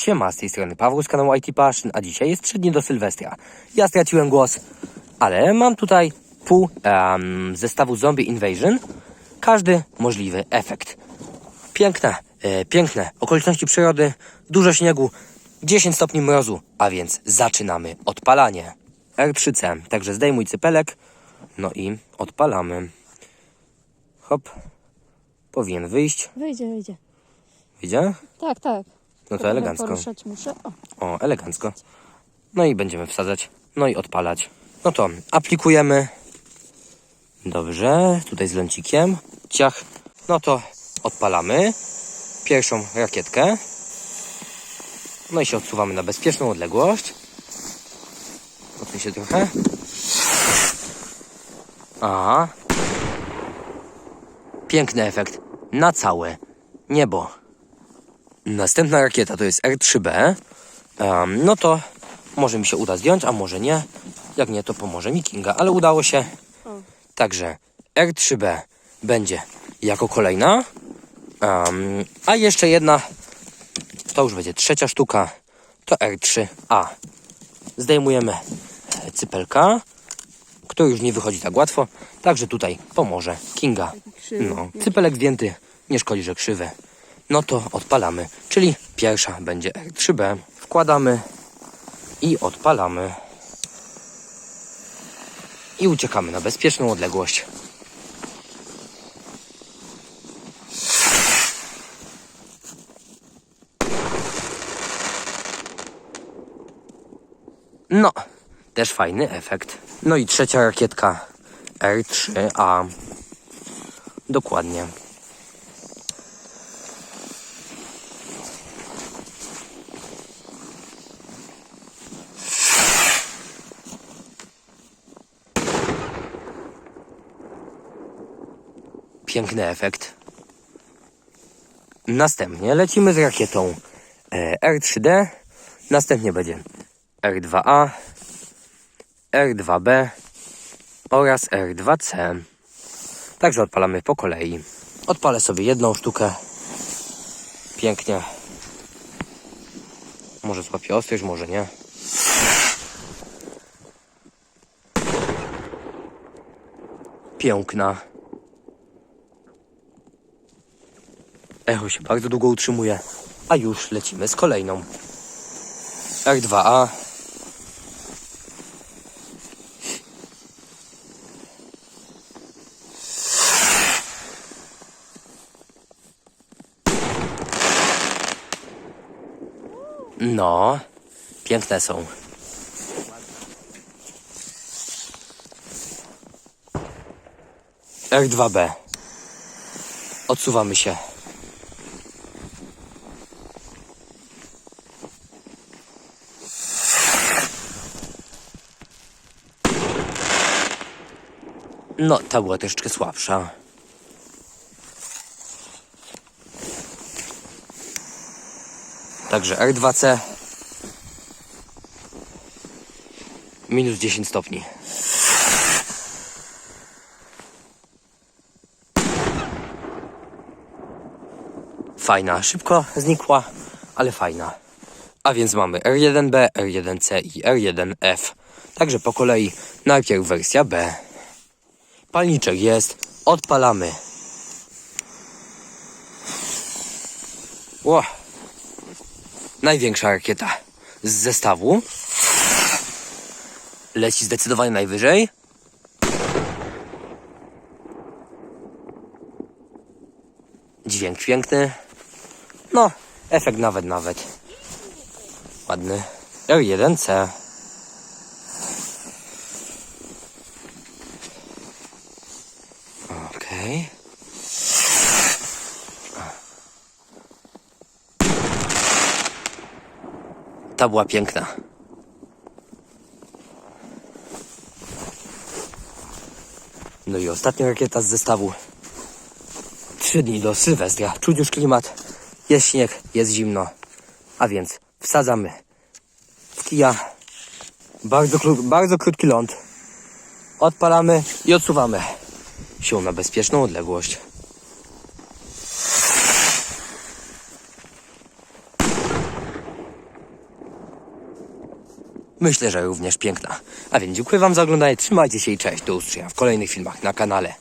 Siema, z tej strony Paweł z kanału IT Passion, a dzisiaj jest 3 dni do Sylwestra. Ja straciłem głos, ale mam tutaj pół em, zestawu Zombie Invasion. Każdy możliwy efekt. Piękne, e, piękne okoliczności przyrody, dużo śniegu, 10 stopni mrozu, a więc zaczynamy odpalanie. R3C, także zdejmuj cypelek, no i odpalamy. Hop, powinien wyjść. Wyjdzie, wyjdzie. Widzicie? Tak, tak. No to elegancko. Poruszać muszę. O, elegancko. No i będziemy wsadzać. No i odpalać. No to aplikujemy. Dobrze, tutaj z lącikiem. Ciach. No to odpalamy pierwszą rakietkę. No i się odsuwamy na bezpieczną odległość. Odsuń się trochę. Aha. Piękny efekt. Na całe niebo. Następna rakieta to jest R3B. Em, no to może mi się uda zdjąć, a może nie. Jak nie, to pomoże mi Kinga, ale udało się. Także R3B będzie jako kolejna. Em, a jeszcze jedna, to już będzie trzecia sztuka, to R3A. Zdejmujemy cypelka, który już nie wychodzi tak łatwo, także tutaj pomoże Kinga. No, cypelek zdjęty, nie szkodzi, że krzywy. No to odpalamy, czyli pierwsza będzie R3B. Wkładamy i odpalamy. I uciekamy na bezpieczną odległość. No, też fajny efekt. No i trzecia rakietka R3A. Dokładnie. Piękny efekt. Następnie lecimy z rakietą e, R3D. Następnie będzie R2A, R2B oraz R2C. Także odpalamy po kolei. Odpalę sobie jedną sztukę. Pięknie. Może złapię ostrość, może nie. Piękna. Echo się bardzo długo utrzymuje. A już lecimy z kolejną. R2A. No, piękne są. R2B. Odsuwamy się. No, ta była troszeczkę słabsza. Także R2C minus 10 stopni. Fajna, szybko znikła, ale fajna. A więc mamy R1B, R1C i R1F. Także po kolei najpierw wersja B. Palniczek jest, odpalamy. Ło. Największa rakieta z zestawu. Leci zdecydowanie najwyżej. Dźwięk piękny. No, efekt nawet, nawet. Ładny. R1C. Okej. Ta była piękna. No i ostatnia rakieta z zestawu. Trzy dni do Sylwestra. Czuć już klimat. Jest śnieg, jest zimno. A więc wsadzamy w kija. Bardzo, bardzo krótki ląd. Odpalamy i odsuwamy siłą na bezpieczną odległość. Myślę, że również piękna. A więc dziękuję Wam za oglądanie, trzymajcie się i cześć, do usłyszenia w kolejnych filmach na kanale.